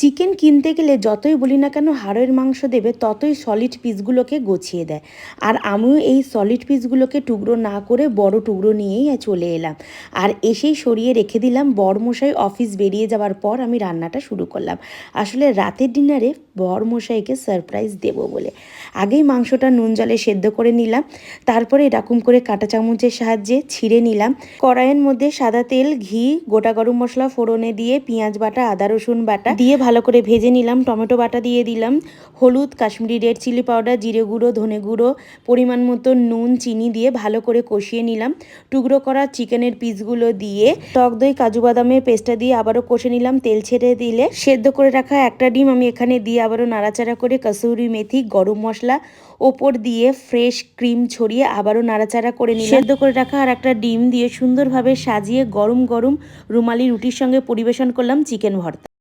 Chicken কিনতে গেলে যতই বলি না কেন হাড়ের মাংস দেবে, ততই সলিড পিসগুলোকে গছিয়ে দেয়। আর আমিও এই সলিড পিসগুলোকে টুকরো না করে বড় টুকরো নিয়েই চলে এলাম। আর এসেই সরিয়ে রেখে দিলাম, বরমশাই অফিস বেরিয়ে যাওয়ার পর আমি রান্নাটা শুরু করলাম। আসলে রাতের ডিনারে বরমশাইকে সারপ্রাইজ দেবো বলে। আগেই মাংসটা নুন জলে সেদ্ধ করে নিলাম, তারপরে এরকম করে কাঁটা চামচের সাহায্যে ছিঁড়ে নিলাম। কড়াইয়ের মধ্যে সাদা তেল, ঘি, গোটা গরম মশলা ফোড়নে দিয়ে পেঁয়াজ বাটা, আদা রসুন বাটা দিয়ে ভালো করে ভেজে নিলাম, টমেটো বাটা দিয়ে দিলাম, হলুদ, কাশ্মীরি রেড চিলি পাউডার, জিরে গুঁড়ো, ধনে গুঁড়ো, পরিমাণ মতো নুন, চিনি দিয়ে ভালো করে কষিয়ে নিলাম। টুকরো করা চিকেনের পিসগুলো দিয়ে টক দই, কাজু বাদামের পেস্টটা দিয়ে আবারও কষে নিলাম, তেল ছেড়ে দিলে সেদ্ধ করে রাখা একটা ডিম আমি এখানে দিয়ে আবারও নাড়াচাড়া করে কসুরি মেথি, গরম মশলা, ওপর দিয়ে ফ্রেশ ক্রিম ছড়িয়ে আবারও নাড়াচাড়া করে নিলাম। সেদ্ধ করে রাখা আর একটা ডিম দিয়ে সুন্দরভাবে সাজিয়ে গরম গরম রুমালি রুটির সঙ্গে পরিবেশন করলাম চিকেন ভর্তা।